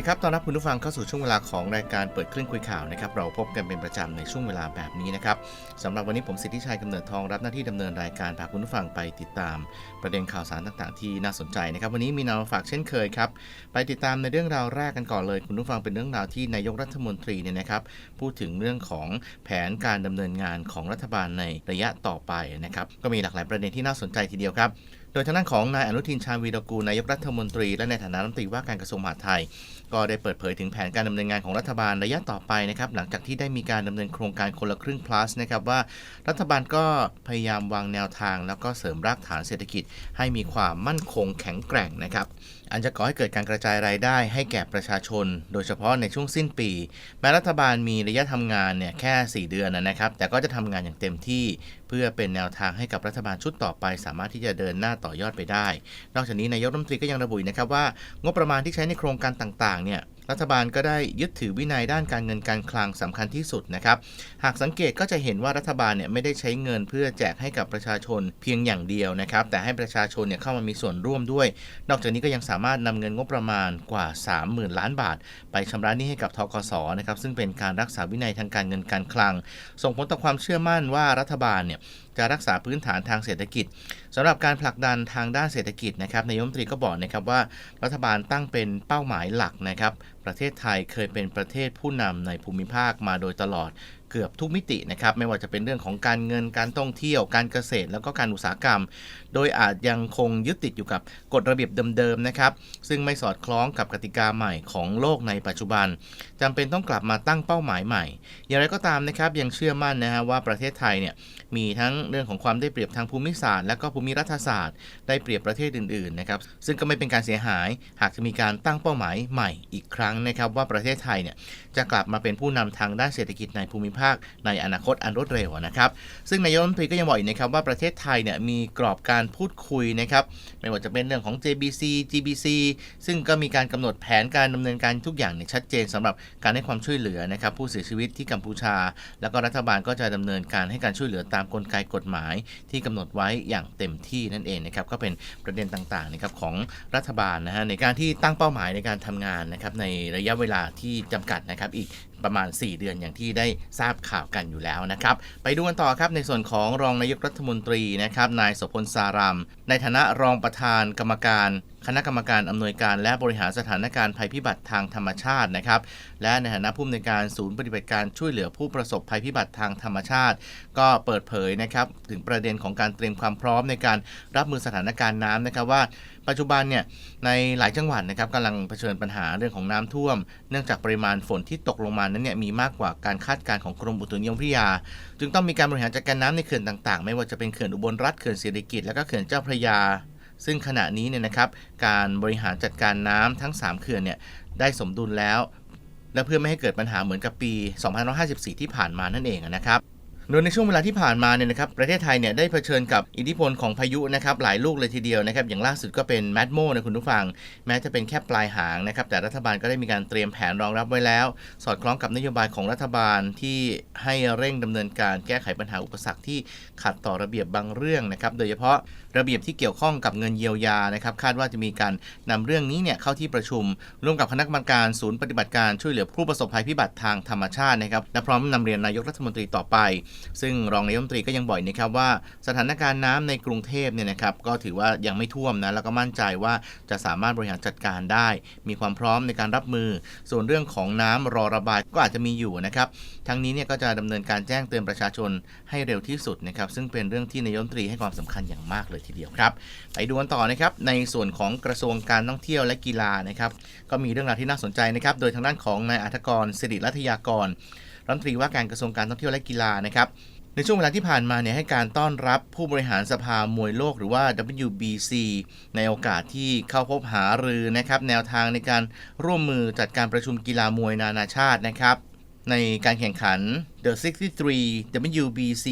ดีครับ ต้อนรับคุณผู้ฟังเข้าสู่ช่วงเวลาของรายการเปิดคลื่นคุยข่าวนะครับ เราพบกันเป็นประจำในช่วงเวลาแบบนี้นะครับสำหรับวันนี้ผมสิทธิชัยกำเนิดทองรับหน้าที่ดำเนินรายการพาคุณผู้ฟังไปติดตาม ประเด็นข่าวสารต่างๆ ที่น่าสนใจนะครับ วันนี้มีนำมาฝากเช่นเคยครับ ไปติดตามในเรื่องราวแรกกันก่อนเลย คุณผู้ฟังเป็นเรื่องราวที่นายกรัฐมนตรีเนี่ยนะครับ พูดถึงเรื่องของแผนการดำเนินงานของรัฐบาลในระยะต่อไปนะครับ ก็มีหลากหลายประเด็นที่น่าสนใจทีเดียวครับ ยทางด้านของนายอนุทินชาญวีรกูลนายกรัฐมนตรี และในฐานะรัฐมนตรีว่าการกระทรวงมหาดไทย ก็ได้เปิดเผยถึงแผนการดำเนินงานของรัฐบาลระยะต่อไปนะครับหลังจากที่ได้มีการดำเนินโครงการคนละครึ่ง plus นะครับว่ารัฐบาลก็พยายามวางแนวทาง แล้วก็เสริมรากฐานเศรษฐกิจ ให้มีความมั่นคงแข็งแกร่งนะครับ อันจะก่อให้เกิดการกระจายรายได้ให้แก่ประชาชน โดยเฉพาะในช่วงสิ้นปี แม้รัฐบาลมีระยะทำงานเนี่ยแค่ 4 เดือนนะครับ แต่ก็จะทำงานอย่างเต็มที่ เพื่อเป็นแนวทางให้กับรัฐบาลชุดต่อไป สามารถที่จะเดินหน้าต่อยอดไปได้ นอกจากนี้นายกรัฐมนตรีก็ยังระบุนะครับว่างบประมาณที่ใช้ในโครงการต่างๆเนี่ย รัฐบาลก็ได้ยึดถือวินัยด้านการเงินการคลังสำคัญที่สุดนะครับ หากสังเกตก็จะเห็นว่ารัฐบาลเนี่ยไม่ได้ใช้เงินเพื่อแจกให้กับประชาชนเพียงอย่างเดียวนะครับ แต่ให้ประชาชนเนี่ยเข้ามามีส่วนร่วมด้วย นอกจากนี้ก็ยังสามารถนำเงินงบประมาณกว่า 30,000 ล้านบาท ไปชำระหนี้ให้กับทกสนะครับซึ่งเป็นการรักษาวินัยทางการเงินการคลัง ส่งผลต่อความเชื่อมั่นว่ารัฐบาลเนี่ย การรักษาพื้นฐานทางเศรษฐกิจสำหรับการผลักดันทางด้านเศรษฐกิจนะครับนายมนตรีก็บอกนะครับว่ารัฐบาลตั้งเป็นเป้าหมายหลักนะครับ ประเทศไทยเคยเป็นประเทศผู้นำในภูมิภาคมาโดยตลอด เกือบทุกมิตินะครับไม่ว่าจะเป็นเรื่องของการเงินการท่องเที่ยว การเกษตร แล้วก็การอุตสาหกรรม โดยอาจยังคงยึดติดอยู่กับกฎระเบียบเดิมๆนะครับซึ่งไม่สอดคล้องกับกติกาใหม่ของโลกในปัจจุบันจำเป็นต้องกลับมาตั้งเป้าหมายใหม่ อย่างไรก็ตามนะครับยังเชื่อมั่นนะฮะว่าประเทศไทยเนี่ยมีทั้งเรื่องของความได้เปรียบทางภูมิศาสตร์และก็ภูมิรัฐศาสตร์ ได้เปรียบประเทศอื่นๆนะครับซึ่งก็ไม่เป็นการเสียหาย หากจะมีการตั้งเป้าหมายใหม่อีกครั้งนะครับว่าประเทศไทยเนี่ย จะกลับมาเป็นผู้นำทางด้านเศรษฐกิจในภูมิภาคในอนาคตอันรวดเร็วนะครับซึ่งนายกรัฐมนตรีก็ยังบอกอีกนะครับว่าประเทศไทยเนี่ยมีกรอบการพูดคุยนะครับไม่ว่าจะเป็นเรื่องของ JBC GBC ซึ่งก็มีการกำหนดแผนการดำเนินการทุกอย่างเนี่ยชัดเจนสำหรับการให้ความช่วยเหลือนะครับผู้เสียชีวิตที่กัมพูชา แล้วก็รัฐบาลก็จะดำเนินการให้การช่วยเหลือตามกลไกกฎหมาย ที่กำหนดไว้อย่างเต็มที่นั่นเองนะครับก็เป็นประเด็นต่างๆนะครับของรัฐบาลนะฮะในการที่ตั้งเป้าหมายในการทำงานนะครับในระยะเวลาที่จำกัดนะครับอีก ประมาณ 4 เดือนอย่างที่ได้ทราบข่าวกันอยู่แล้วนะครับ ไปดูกันต่อครับในส่วนของรองนายกรัฐมนตรีนะครับนายสพลสารามในฐานะรองประธานกรรมการคณะกรรมการอำนวยการและบริหารสถานการณ์ภัยพิบัติทางธรรมชาตินะครับ และในฐานะผู้อำนวยการศูนย์ปฏิบัติการช่วยเหลือผู้ประสบภัยพิบัติทางธรรมชาติ ก็เปิดเผยนะครับถึงประเด็นของการเตรียมความพร้อมในการรับมือสถานการณ์น้ำนะครับว่า ปัจจุบันเนี่ยในหลายจังหวัดนะครับกำลังเผชิญปัญหาเรื่องของน้ำท่วม เนื่องจากปริมาณฝนที่ตกลงมานั้นเนี่ยมีมากกว่าการคาดการณ์ของกรมอุตุนิยมวิทยา จึงต้องมีการบริหารจัดการน้ำในเขื่อนต่างๆ ไม่ว่าจะเป็นเขื่อนอุบลรัฐเขื่อนศิริกิติ์และก็เขื่อนเจ้าพระยา ซึ่งขณะนี้เนี่ยนะครับการบริหารจัดการน้ำทั้ง 3 เขื่อนเนี่ยได้สมดุลแล้ว และเพื่อไม่ให้เกิดปัญหาเหมือนกับปี 2554 ที่ผ่านมานั่นเองนะครับ โดยในช่วงเวลาที่ผ่านมาเนี่ยนะครับประเทศไทยเนี่ยได้เผชิญกับอิทธิพลของพายุนะครับหลายลูกเลยทีเดียวนะครับอย่างล่าสุดก็เป็นแมดโมนะคุณผู้ฟัง แม้จะเป็นแค่ปลายหางนะครับแต่รัฐบาลก็ได้มีการเตรียมแผนรองรับไว้แล้ว สอดคล้องกับนโยบายของรัฐบาลที่ให้เร่งดำเนินการแก้ไขปัญหาอุปสรรคที่ขัดต่อระเบียบบางเรื่องนะครับโดยเฉพาะระเบียบที่เกี่ยวข้องกับเงินเยียวยานะครับคาดว่าจะมีการนำเรื่องนี้เนี่ยเข้าที่ประชุม ร่วมกับคณะกรรมการศูนย์ปฏิบัติการช่วยเหลือผู้ประสบภัยพิบัติทางธรรมชาตินะครับและพร้อมนำเรียนนายกรัฐมนตรีต่อไปซึ่งรองนายกรัฐมนตรีก็ยังบอกนะครับว่าสถานการณ์น้ำในกรุงเทพเนี่ยนะครับก็ถือว่ายังไม่ท่วมนะแล้วก็มั่นใจว่าจะสามารถบริหารจัดการได้ มีความพร้อมในการรับมือ ส่วนเรื่องของน้ำรอระบายก็อาจจะมีอยู่นะครับทั้งนี้เนี่ยก็จะดำเนินการแจ้งเตือนประชาชนให้เร็วที่สุดนะครับซึ่งเป็นเรื่องที่นายกรัฐมนตรีให้ความสำคัญอย่างมากเลยทีเดียวครับไปดูกันต่อนะครับในส่วนของกระทรวงการท่องเที่ยวและกีฬานะครับก็มีเรื่องราวที่น่าสนใจนะครับโดยทางด้านของนายอัธกรสิริรัตยากร รัฐมนตรีว่าการกระทรวงการท่องเที่ยวและกีฬานะครับในช่วงเวลาที่ผ่านมาเนี่ยให้การต้อนรับผู้บริหารสภามวยโลกหรือว่า WBC ในโอกาสที่เข้าพบหารือนะครับแนวทางในการร่วมมือจัดการประชุมกีฬามวยนานาชาตินะครับ ในการแข่งขัน The 63 WBC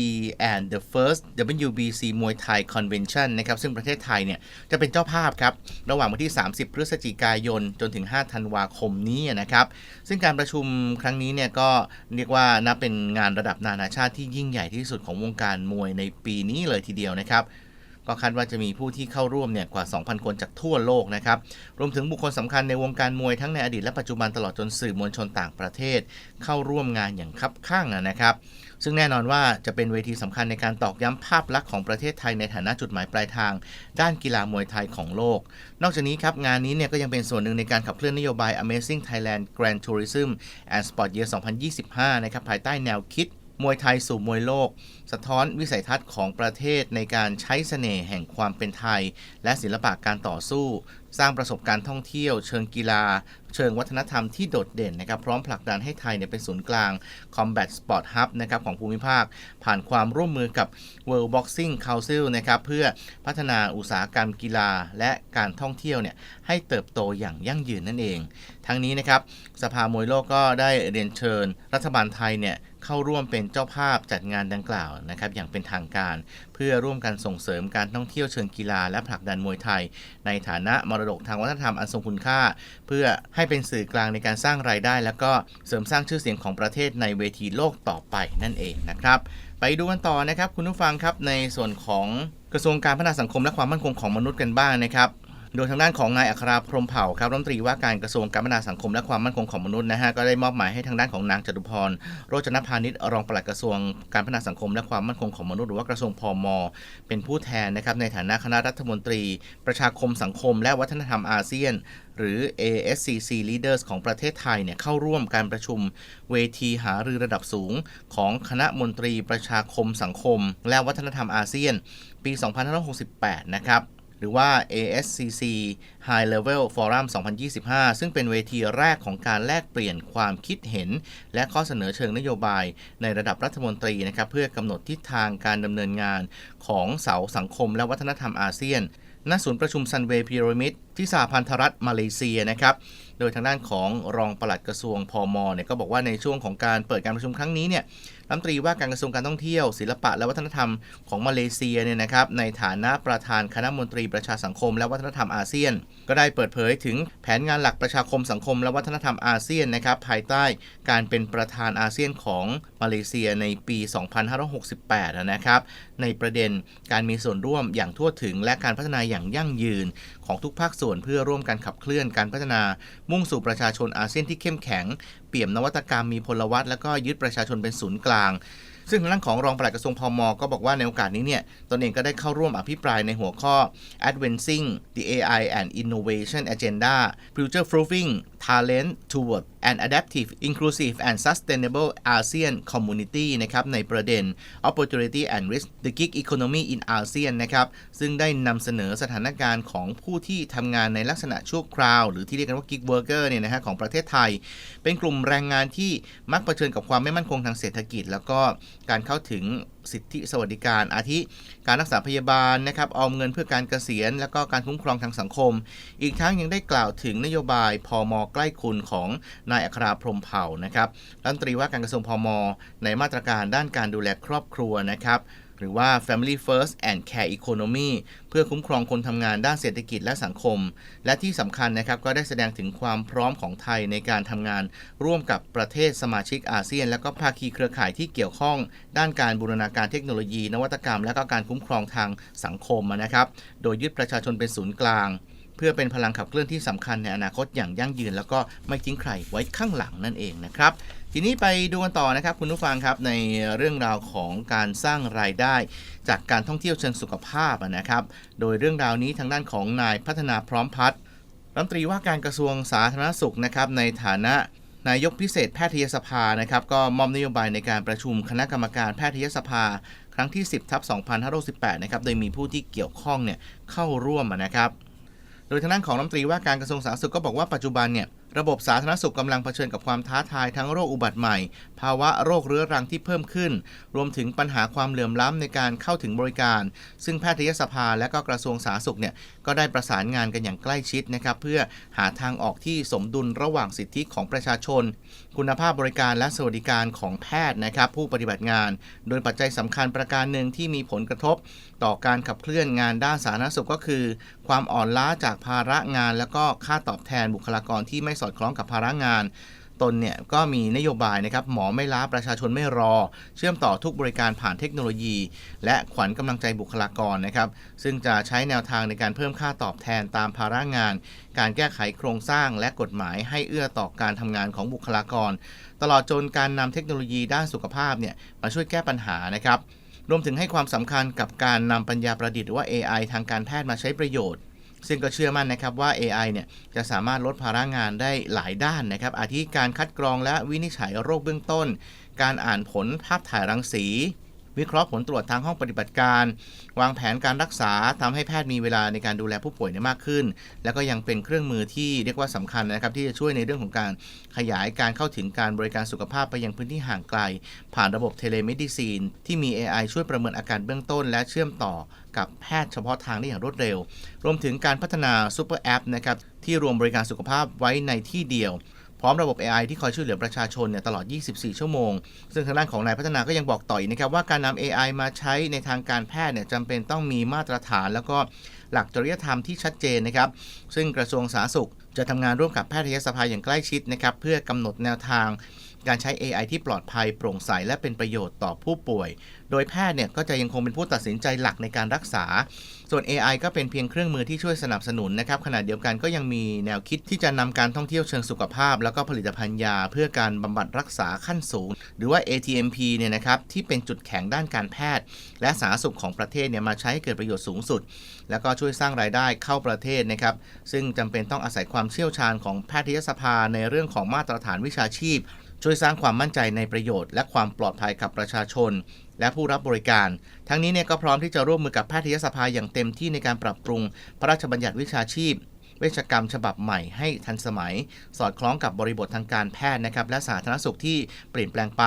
and the First WBC มวยไทย Convention นะครับ ซึ่งประเทศไทยเนี่ย จะเป็นเจ้าภาพครับ ระหว่างวันที่ 30 พฤศจิกายน จนถึง 5 ธันวาคมนี้นะครับ ซึ่งการประชุมครั้งนี้เนี่ย ก็เรียกว่านับเป็นงานระดับนานาชาติที่ยิ่งใหญ่ที่สุดของวงการมวยในปีนี้เลยทีเดียวนะครับ ก็คาดว่าจะมีผู้ที่เข้าร่วมเนี่ยกว่า 2,000 คนจากทั่วโลกนะครับรวมถึงบุคคลสำคัญในวงการมวยทั้งในอดีตและปัจจุบันตลอดจนสื่อมวลชนต่างประเทศ เข้าร่วมงานอย่างคับข้างนะครับ ซึ่งแน่นอนว่าจะเป็นเวทีสำคัญในการตอกย้ำภาพลักษณ์ของประเทศไทยในฐานะจุดหมายปลายทาง ด้านกีฬามวยไทยของโลก นอกจากนี้ครับงานนี้เนี่ยก็ยังเป็นส่วนหนึ่งในการขับเคลื่อนนโยบาย Amazing Thailand Grand Tourism and Sport Year 2025 นะครับภายใต้แนวคิด มวยไทยสู่มวยโลก สะท้อนวิสัยทัศน์ของประเทศในการใช้เสน่ห์แห่งความเป็นไทย และศิลปะการต่อสู้ สร้างประสบการณ์ท่องเที่ยว เชิงกีฬา เชิงวัฒนธรรมที่โดดเด่นนะครับพร้อมผลักดันให้ไทยเนี่ยเป็นศูนย์กลาง Combat Sport Hub นะครับของภูมิภาค ผ่านความร่วมมือกับ World Boxing Council นะครับเพื่อพัฒนาอุตสาหกรรมกีฬาและการท่องเที่ยวเนี่ยให้เติบโตอย่างยั่งยืนนั่นเอง ทั้งนี้นะครับสภามวยโลกก็ได้เรียนเชิญ รัฐบาลไทยเนี่ย เข้าร่วมเป็นเจ้าภาพจัดงานดังกล่าวนะครับอย่างเป็นทางการ เพื่อร่วมกันส่งเสริมการท่องเที่ยวเชิงกีฬาและผลักดันมวยไทย ในฐานะมรดกทางวัฒนธรรมอันทรงคุณค่า เพื่อให้เป็นสื่อกลางในการสร้างรายได้ แล้วก็เสริมสร้างชื่อเสียงของประเทศในเวทีโลกต่อไปนั่นเองนะครับไปดูกันต่อนะครับคุณผู้ฟังครับในส่วนของกระทรวงการพัฒนาสังคมและความมั่นคงของมนุษย์กันบ้างนะครับ โดยทางด้านของนายอัคราพรหมเผ่าครับรัฐมนตรีว่าการกระทรวงการพัฒนาสังคมและความมั่นคงของมนุษย์นะฮะก็ได้มอบหมายให้ทางด้านของนางจตุพรโรจนพานิชรองปลัดกระทรวงการพัฒนาสังคมและความมั่นคงของมนุษย์หรือว่ากระทรวงพมเป็นผู้แทนนะครับในฐานะคณะรัฐมนตรี ประชาคมสังคม และวัฒนธรรมอาเซียน หรือ ASCC Leaders ของประเทศไทยเนี่ยเข้าร่วมการประชุมเวทีหารือระดับสูง ของคณะมนตรีประชาคมสังคม และวัฒนธรรมอาเซียน ปี 2568 นะครับ หรือว่า ASCC High Level Forum 2025 ซึ่งเป็นเวทีแรกของการแลกเปลี่ยนความคิดเห็น และข้อเสนอเชิงนโยบายในระดับรัฐมนตรีนะครับเพื่อกำหนดทิศทางการดำเนินงานของเสาสังคมและวัฒนธรรมอาเซียนณศูนย์ประชุมซันเวย์พีระมิดที่สหพันธรัฐมาเลเซียนะครับ โดยทางด้านของรองปลัดกระทรวงพมเนี่ยก็บอกว่าในช่วงของการเปิดการประชุมครั้งนี้เนี่ย รัฐมนตรีว่าการกระทรวงการท่องเที่ยว ศิลปะและวัฒนธรรมของมาเลเซียเนี่ยนะครับในฐานะประธานคณะมนตรีประชาสังคม และวัฒนธรรมอาเซียน ก็ได้เปิดเผยถึงแผนงานหลักประชาคมสังคม และวัฒนธรรมอาเซียนนะครับภายใต้การเป็นประธานอาเซียนของมาเลเซียในปี 2568 นะครับในประเด็นการมีส่วนร่วมอย่างทั่วถึง และการพัฒนาอย่างยั่งยืนของทุกภาคส่วนเพื่อร่วมกันขับเคลื่อนการพัฒนามุ่งสู่ประชาชนอาเซียนที่เข้มแข็งเปี่ยมนวัตกรรมมีพลวัตแล้วก็ยึดประชาชนเป็นศูนย์กลาง ซึ่งทางด้านของรองปลัดกระทรวงพมก็บอกว่าในโอกาสนี้เนี่ยตนเองก็ได้เข้าร่วมอภิปรายในหัวข้อ Advancing the AI and Innovation Agenda Future Proofing Talent Toward an Adaptive Inclusive and Sustainable ASEAN Community นะครับในประเด็น Opportunity and Risk the Gig Economy in ASEAN นะครับซึ่งได้นำเสนอสถานการณ์ของผู้ที่ทำงานในลักษณะชั่วคราว หรือที่เรียกกันว่า Gig Worker เนี่ยนะฮะของประเทศไทย เป็นกลุ่มแรงงานที่มักเผชิญกับความไม่มั่นคงทางเศรษฐกิจ แล้วก็ การเข้าถึงสิทธิสวัสดิการ อาทิการรักษาพยาบาลนะครับออมเงินเพื่อการเกษียณ แล้วก็การคุ้มครองทางสังคม อีกทั้งยังได้กล่าวถึงนโยบายพอมใกล้คุณของนายอัคราพรมเผ่านะครับรัฐมนตรีว่าการกระทรวงพมในมาตรการด้านการดูแลครอบครัวนะครับ หรือว่า Family First and Care Economy เพื่อคุ้มครองคนทำงานด้านเศรษฐกิจและสังคม และที่สำคัญนะครับก็ได้แสดงถึงความพร้อมของไทยในการทำงาน ร่วมกับประเทศสมาชิกอาเซียน และก็ภาคีเครือข่ายที่เกี่ยวข้อง ด้านการบูรณาการเทคโนโลยี นวัตกรรม และก็การคุ้มครองทางสังคมนะครับโดยยึดประชาชนเป็นศูนย์กลางเพื่อเป็นพลังขับเคลื่อนที่สำคัญในอนาคตอย่างยั่งยืน แล้วก็ไม่ทิ้งใครไว้ข้างหลังนั่นเองนะครับ ทีนี้ไปดูกันต่อนะครับคุณผู้ฟังครับในเรื่องราวของการสร้างรายได้ จากการท่องเที่ยวเชิงสุขภาพนะครับ โดยเรื่องราวนี้ทางด้านของนายพัฒนาพร้อมพัฒน์รัฐมนตรีว่าการกระทรวงสาธารณสุขนะครับในฐานะนายกพิเศษแพทยสภานะครับก็มอบนโยบายในการประชุมคณะกรรมการแพทยสภา ครั้งที่ 10ทับ2568นะครับโดยมีผู้ที่เกี่ยวข้องเนี่ยเข้าร่วมนะครับ โดยทางด้านของรัฐมนตรีว่าการกระทรวงสาธารณสุขก็บอกว่าปัจจุบันเนี่ย ระบบสาธารณสุขกำลังเผชิญกับความท้าทายทั้งโรคอุบัติใหม่ภาวะโรคเรื้อรังที่เพิ่มขึ้น รวมถึงปัญหาความเหลื่อมล้ำในการเข้าถึงบริการ ซึ่งแพทยสภาและก็กระทรวงสาธารณสุขเนี่ยก็ได้ประสานงานกันอย่างใกล้ชิดนะครับเพื่อหาทางออกที่สมดุลระหว่างสิทธิของประชาชน คุณภาพบริการและสวัสดิการของแพทย์นะครับผู้ปฏิบัติงาน โดยปัจจัยสำคัญประการหนึ่งที่มีผลกระทบ ต่อการขับเคลื่อนงานด้านสาธารณสุขก็คือ ความอ่อนล้าจากภาระงาน แล้วก็ค่าตอบแทนบุคลากรที่ไม่สอดคล้องกับภาระงาน ตนเนี่ยก็มีนโยบายนะครับหมอไม่ล้าประชาชนไม่รอ เชื่อมต่อทุกบริการผ่านเทคโนโลยี และขวัญกำลังใจบุคลากรนะครับซึ่งจะใช้แนวทางในการเพิ่มค่าตอบแทนตามภาระงาน การแก้ไขโครงสร้างและกฎหมายให้เอื้อต่อการทำงานของบุคลากร ตลอดจนการนำเทคโนโลยีด้านสุขภาพเนี่ยมาช่วยแก้ปัญหานะครับรวมถึงให้ความสำคัญกับการนำปัญญาประดิษฐ์หรือว่า AI ทางการแพทย์มาใช้ประโยชน์ ซึ่งก็เชื่อมั่นนะครับว่า AI เนี่ยจะสามารถลดภาระงานได้หลายด้านนะครับ อาทิการคัดกรองและวินิจฉัยโรคเบื้องต้น การอ่านผลภาพถ่ายรังสี วิเคราะห์ผลตรวจทางห้องปฏิบัติการ วางแผนการรักษาทำให้แพทย์มีเวลาในการดูแลผู้ป่วยได้มากขึ้น แล้วก็ยังเป็นเครื่องมือที่เรียกว่าสำคัญนะครับที่จะช่วยในเรื่องของการขยายการเข้าถึงการบริการสุขภาพไปยังพื้นที่ห่างไกล ผ่านระบบเทเลเมดิซีนที่มี AI ช่วยประเมินอาการเบื้องต้น และเชื่อมต่อกับแพทย์เฉพาะทางได้อย่างรวดเร็ว รวมถึงการพัฒนาซูเปอร์แอปนะครับที่รวมบริการสุขภาพไว้ในที่เดียว พร้อมระบบ AI ที่คอยช่วยเหลือประชาชนเนี่ยตลอด 24 ชั่วโมง ซึ่งทางด้านของนายพัฒนาก็ยังบอกต่ออีกนะครับว่าการนำ AI มาใช้ในทางการแพทย์เนี่ยจำเป็นต้องมีมาตรฐาน แล้วก็หลักจริยธรรมที่ชัดเจนนะครับ ซึ่งกระทรวงสาธารณสุขจะทำงานร่วมกับแพทยสภาอย่างใกล้ชิดนะครับเพื่อกำหนดแนวทาง การใช้ AI ที่ปลอดภัยโปร่งใสและเป็นประโยชน์ต่อผู้ป่วย โดยแพทย์เนี่ยก็จะยังคงเป็นผู้ตัดสินใจหลักในการรักษา ส่วน AI ก็เป็นเพียงเครื่องมือที่ช่วยสนับสนุนนะครับขณะเดียวกันก็ยังมีแนวคิดที่จะนำการท่องเที่ยวเชิงสุขภาพ แล้วก็ผลิตภัณฑ์ยา เพื่อการบำบัดรักษาขั้นสูง หรือว่า ATMP เนี่ยนะครับที่เป็นจุดแข็งด้านการแพทย์ และสาธารณสุขของประเทศเนี่ยมาใช้ให้เกิดประโยชน์สูงสุด แล้วก็ช่วยสร้างรายได้เข้าประเทศนะครับซึ่งจำเป็นต้องอาศัยความเชี่ยวชาญของแพทยสภาในเรื่องของมาตรฐานวิชาชีพ ช่วยสร้างความมั่นใจในประโยชน์และความปลอดภัยกับประชาชน และผู้รับบริการ ทั้งนี้เนี่ยก็พร้อมที่จะร่วมมือกับแพทยสภาอย่างเต็มที่ในการปรับปรุง พระราชบัญญัติวิชาชีพ เวชกรรมฉบับใหม่ให้ทันสมัย สอดคล้องกับบริบททางการแพทย์นะครับและสาธารณสุขที่เปลี่ยนแปลงไป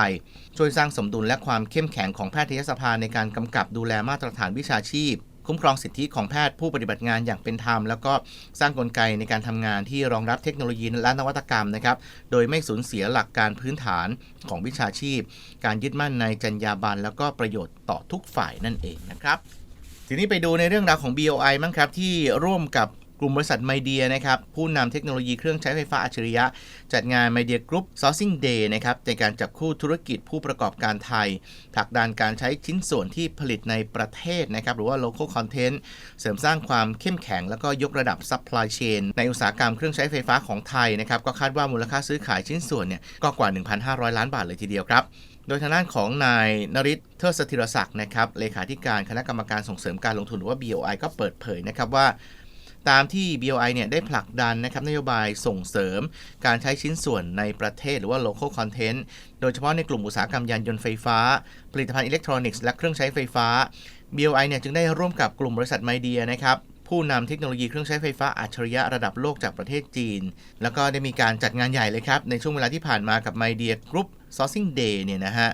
ช่วยสร้างสมดุลและความเข้มแข็งของแพทยสภาในการกำกับดูแลมาตรฐานวิชาชีพ คุ้มครองสิทธิของแพทย์ผู้ปฏิบัติงานอย่างเป็นธรรม แล้วก็สร้างกลไกในการทำงานที่รองรับเทคโนโลยีและนวัตกรรมนะครับ โดยไม่สูญเสียหลักการพื้นฐานของวิชาชีพ การยึดมั่นในจรรยาบรรณแล้วก็ประโยชน์ต่อทุกฝ่ายนั่นเองนะครับทีนี้ไปดูในเรื่องราวของ BOI มั้งครับ ที่ร่วมกับ กลุ่มบริษัทไมเดียนะครับผู้นำเทคโนโลยีเครื่องใช้ไฟฟ้าอัจฉริยะ จัดงาน Media Group Sourcing Day นะครับในการจับคู่ธุรกิจผู้ประกอบการไทยผลักดันการใช้ชิ้นส่วนที่ผลิตในประเทศนะครับหรือว่า local content เสริมสร้างความเข้มแข็ง แล้วก็ยกระดับ supply chain ในอุตสาหกรรมเครื่องใช้ไฟฟ้าของไทยนะครับก็คาดว่ามูลค่าซื้อขายชิ้นส่วนเนี่ยก็กว่า 1,500 ล้านบาทเลยทีเดียวครับโดยทางด้านของนายนริศเทอสถิรศักดิ์นะครับ เลขาธิการคณะกรรมการส่งเสริมการลงทุนหรือว่า BOI ก็เปิดเผยนะครับว่า ตามที่ BOI เนี่ยได้ผลักดันนะครับนโยบายส่งเสริม การใช้ชิ้นส่วนในประเทศหรือว่า local content โดยเฉพาะในกลุ่มอุตสาหกรรมยานยนต์ไฟฟ้า ผลิตภัณฑ์อิเล็กทรอนิกส์และเครื่องใช้ไฟฟ้า BOI เนี่ยจึงได้ร่วมกับกลุ่มบริษัทไมเดียนะครับผู้นำเทคโนโลยีเครื่องใช้ไฟฟ้าอัจฉริยะระดับโลกจากประเทศจีน แล้วก็ได้มีการจัดงานใหญ่เลยครับ ในช่วงเวลาที่ผ่านมากับ My Dear Group Sourcing Day เนี่ยนะฮะ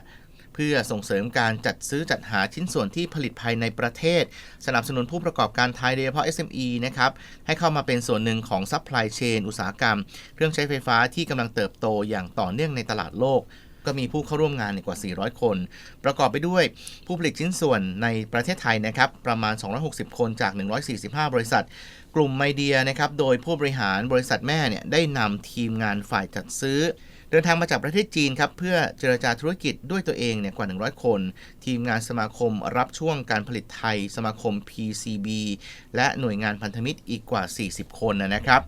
เพื่อส่งเสริมการจัดซื้อจัดหาชิ้นส่วนที่ผลิตภายในประเทศ สนับสนุนผู้ประกอบการไทยโดยเฉพาะ SME นะครับให้เข้ามาเป็นส่วนหนึ่งของซัพพลายเชนอุตสาหกรรม เครื่องใช้ไฟฟ้าที่กำลังเติบโตอย่างต่อเนื่องในตลาดโลกก็มีผู้เข้าร่วมงานกว่า 400 คน ประกอบไปด้วยผู้ผลิตชิ้นส่วนในประเทศไทยนะครับ ประมาณ 260 คนจาก 145 บริษัท กลุ่มไมเดียนะครับ โดยผู้บริหารบริษัทแม่เนี่ยได้นำทีมงานฝ่ายจัดซื้อ เดินทางมาจากประเทศจีนครับเพื่อเจรจาธุรกิจด้วยตัวเองเนี่ยกว่า 100 คน ทีมงานสมาคมรับช่วงการผลิตไทย สมาคม PCB และหน่วยงานพันธมิตรอีกกว่า 40 คนนะครับ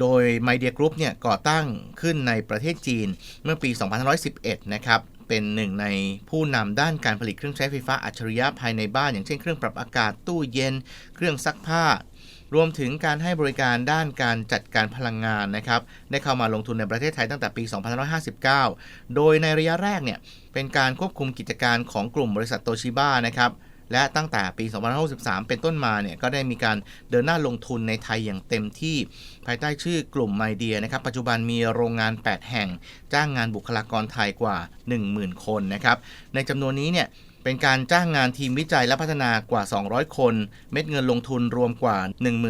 โดย My Dear Group เนี่ยก่อตั้งขึ้นในประเทศจีนเมื่อปี 2511 นะครับ เป็นหนึ่งในผู้นำด้านการผลิตเครื่องใช้ไฟฟ้าอัจฉริยะภายในบ้าน อย่างเช่นเครื่องปรับอากาศตู้เย็น เครื่องซักผ้า รวมถึงการให้บริการด้านการจัดการพลังงานนะครับ ได้เข้ามาลงทุนในประเทศไทยตั้งแต่ปี 2559 โดยในระยะแรกเนี่ยเป็นการควบคุมกิจการของกลุ่มบริษัทโตชิบ้านะครับและตั้งแต่ปี 2563 เป็นต้นมาเนี่ยก็ได้มีการเดินหน้าลงทุนในไทยอย่างเต็มที่ภายใต้ชื่อกลุ่มไมเดียนะครับ ปัจจุบันมีโรงงาน 8 แห่ง จ้างงานบุคลากรไทยกว่า 10,000 คนนะครับ ในจำนวนนี้เนี่ย เป็นการจ้างงานทีมวิจัยและพัฒนากว่า 200 คน เม็ดเงินลงทุนรวมกว่า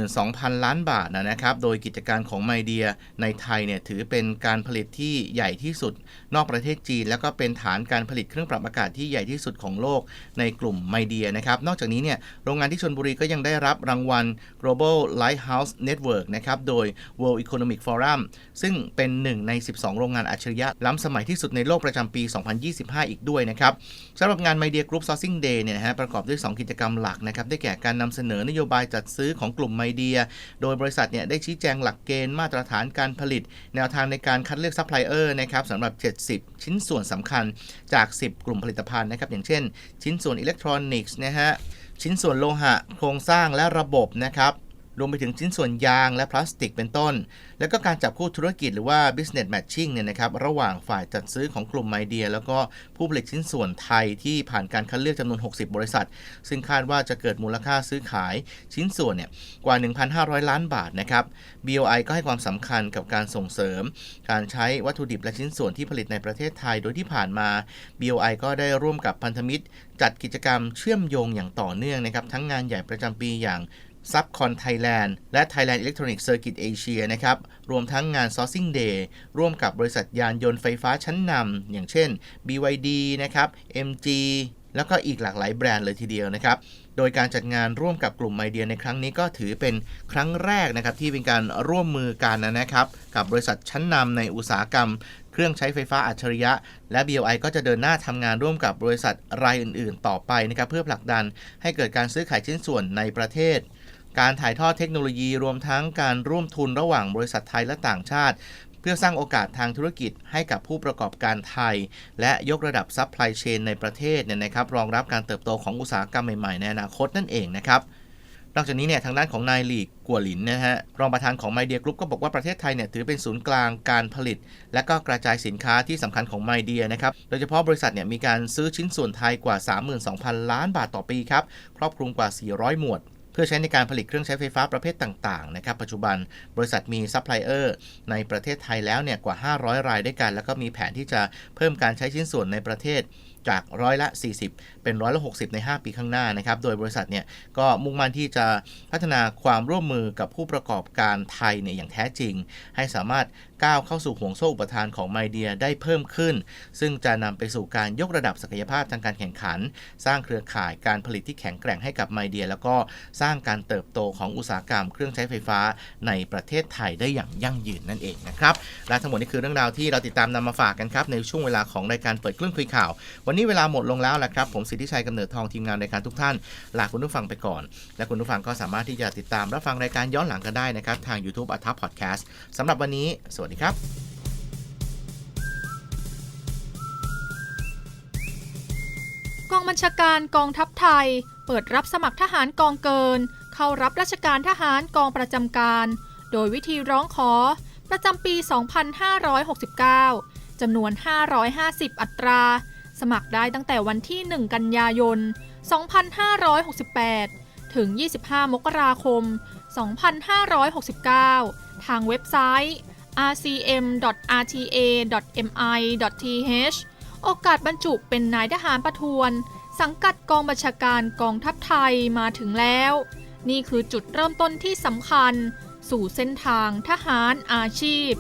12,000 ล้านบาทนะครับ โดยกิจการของไมเดียในไทยเนี่ยถือเป็นการผลิตที่ใหญ่ที่สุด นอกประเทศจีน แล้วก็เป็นฐานการผลิตเครื่องปรับอากาศที่ใหญ่ที่สุดของโลกในกลุ่มไมเดียนะครับ นอกจากนี้เนี่ยโรงงานที่ชนบุรีก็ยังได้รับรางวัล Global Lighthouse Network นะครับ โดย World Economic Forum ซึ่งเป็นหนึ่งใน 12 โรงงานอัจฉริยะล้ำสมัยที่สุดในโลกประจำปี 2025 อีกด้วยนะครับสำหรับงานไมเดีย Media Group Sourcing Day เนี่ยนะฮะประกอบด้วย 2 กิจกรรมหลักนะครับได้แก่การนำเสนอนโยบายจัดซื้อของกลุ่มไมเดีย โดยบริษัทเนี่ยได้ชี้แจงหลักเกณฑ์มาตรฐานการผลิต แนวทางในการคัดเลือกซัพพลายเออร์นะครับสำหรับ 70 ชิ้นส่วนสำคัญจาก 10 กลุ่มผลิตภัณฑ์นะครับอย่างเช่น ชิ้นส่วนอิเล็กทรอนิกส์นะฮะชิ้นส่วนโลหะ โครงสร้างและระบบนะครับ รวมไปถึงชิ้นส่วนยางและพลาสติกเป็นต้น แล้วก็การจับคู่ธุรกิจหรือว่า business matching เนี่ยนะครับระหว่างฝ่ายจัดซื้อของกลุ่มไมเดีย แล้วก็ผู้ผลิตชิ้นส่วนไทยที่ผ่านการคัดเลือกจำนวน 60 บริษัท ซึ่งคาดว่าจะเกิดมูลค่าซื้อขายชิ้นส่วนเนี่ยกว่า 1,500 ล้านบาทนะครับ BOI ก็ให้ความสำคัญกับการส่งเสริม การใช้วัตถุดิบและชิ้นส่วนที่ผลิตในประเทศไทย โดยที่ผ่านมา BOI ก็ได้ร่วมกับพันธมิตร จัดกิจกรรมเชื่อมโยงอย่างต่อเนื่องนะครับทั้งงานใหญ่ประจำปีอย่าง ซับคอนไทยแลนด์และ Thailand Electronic Circuit Asia นะครับ รวมทั้งงาน Sourcing Day ร่วมกับบริษัทยานยนต์ไฟฟ้าชั้นนำอย่างเช่น BYD นะครับ MG แล้วก็อีกหลากหลายแบรนด์เลยทีเดียวนะครับ โดยการจัดงานร่วมกับกลุ่มไมเดียในครั้งนี้ก็ถือเป็นครั้งแรกนะครับที่เป็นการร่วมมือกันนะครับ กับบริษัทชั้นนำในอุตสาหกรรม เครื่องใช้ไฟฟ้าอัจฉริยะ และ BOI ก็จะเดินหน้าทำงานร่วมกับบริษัทรายอื่น ๆ ต่อไปนะครับเพื่อผลักดันให้เกิดการซื้อขายชิ้นส่วนในประเทศ การถ่ายทอดเทคโนโลยีรวมทั้งการร่วมทุนระหว่างบริษัทไทยและต่างชาติ เพื่อสร้างโอกาสทางธุรกิจให้กับผู้ประกอบการไทย และยกระดับซัพพลายเชนในประเทศเนี่ยนะครับรองรับการเติบโตของอุตสาหกรรมใหม่ๆ ในอนาคตนั่นเองนะครับนอกจากนี้เนี่ยทางด้านของนายหลีกกัวหลินนะฮะรองประธานของไมเดียกรุ๊ปก็บอกว่าประเทศไทยเนี่ยถือเป็นศูนย์กลางการผลิต และก็กระจายสินค้าที่สำคัญของไมเดียนะครับโดยเฉพาะบริษัทเนี่ยมีการซื้อชิ้นส่วนไทยกว่า 32,000 ล้านบาทต่อปีครับครอบคลุมกว่า 400 หมวด เพื่อใช้ในการผลิตเครื่องใช้ไฟฟ้าประเภทต่างๆนะครับปัจจุบันบริษัทมีซัพพลายเออร์ในประเทศไทยแล้วเนี่ยกว่า 500 รายด้วยกัน แล้วก็มีแผนที่จะเพิ่มการใช้ชิ้นส่วนในประเทศจากร้อยละ 40เป็นร้อยละ60ใน 5 ปีข้างหน้านะครับ โดยบริษัทเนี่ยก็มุ่งมั่นที่จะพัฒนาความร่วมมือกับผู้ประกอบการไทยเนี่ยอย่างแท้จริง ให้สามารถก้าวเข้าสู่ห่วงโซ่อุปทานของไมเดียได้เพิ่มขึ้น ซึ่งจะนำไปสู่การยกระดับศักยภาพทางการแข่งขัน สร้างเครือข่ายการผลิตที่แข็งแกร่งให้กับไมเดีย แล้วก็สร้างการเติบโตของอุตสาหกรรมเครื่องใช้ไฟฟ้าในประเทศไทยได้อย่างยั่งยืนนั่นเองนะครับและทั้งหมดนี้คือเรื่องราวที่เราติดตามนำมาฝากกันครับในช่วงเวลาของรายการเปิดเครื่องคุยข่าว วันนี้เวลาหมดลงแล้วแหละครับผมสิทธิชัยกำเนิดทองทีมงานรายการทุกท่าน ลาคุณผู้ฟังไปก่อน และคุณผู้ฟังก็สามารถที่จะติดตามรับฟังรายการย้อนหลังกันได้นะครับทาง YouTube อัทับพอดแคสต์สำหรับวันนี้ สวัสดีครับกองบัญชาการกองทัพไทย เปิดรับสมัครทหารกองเกิน เข้ารับราชการทหารกองประจำการ โดยวิธีร้องขอ ประจำปี 2569 จำนวน 550 อัตรา สมัครได้ตั้งแต่วันที่ 1 กันยายน 2568 ถึง 25 มกราคม 2569 ทางเว็บไซต์ rcm.rta.mi.th โอกาสบรรจุเป็นนายทหารประทวน สังกัดกองบัญชาการกองทัพไทยมาถึงแล้ว นี่คือจุดเริ่มต้นที่สำคัญ สู่เส้นทางทหารอาชีพ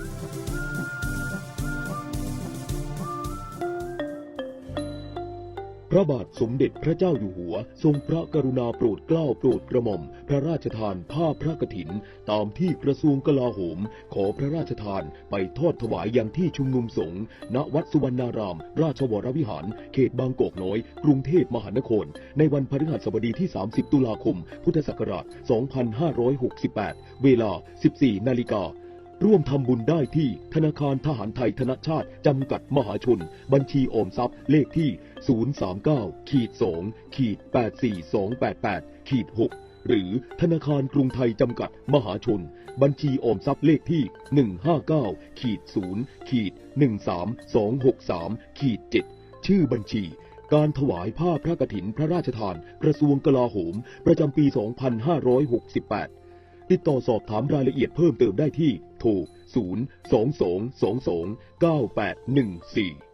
พระบาทสมเด็จพระเจ้าอยู่หัว ทรงพระกรุณาโปรดเกล้าโปรดกระหม่อม พระราชทานผ้าพระกฐิน ตามที่กระทรวงกลาโหม ขอพระราชทานไปทอดถวายยังที่ชุมนุมสงฆ์ณวัดสุวรรณาราม ราชวรวิหาร เขตบางกอกน้อย กรุงเทพมหานคร ในวันพฤหัสบดีที่ 30 ตุลาคม พุทธศักราช 2568 เวลา 14 นาฬิกา ร่วมทำบุญได้ที่ธนาคารทหารไทยธนชาติ จำกัดมหาชน บัญชีออมทรัพย์เลขที่ 039ขีด2ขีด84288ขีด6หรือธนาคารกรุงไทยจำกัดมหาชน บัญชีออมทรัพย์เลขที่ 159ขีด0ขีด13263ขีด7ชื่อบัญชีการถวายผ้าพระกฐินพระราชทาน กระทรวงกลาโหม ประจำปี 2568 ติดต่อสอบถามรายละเอียดเพิ่มเติมได้ที่โทร 0 2 2 2 2 9 8 1 4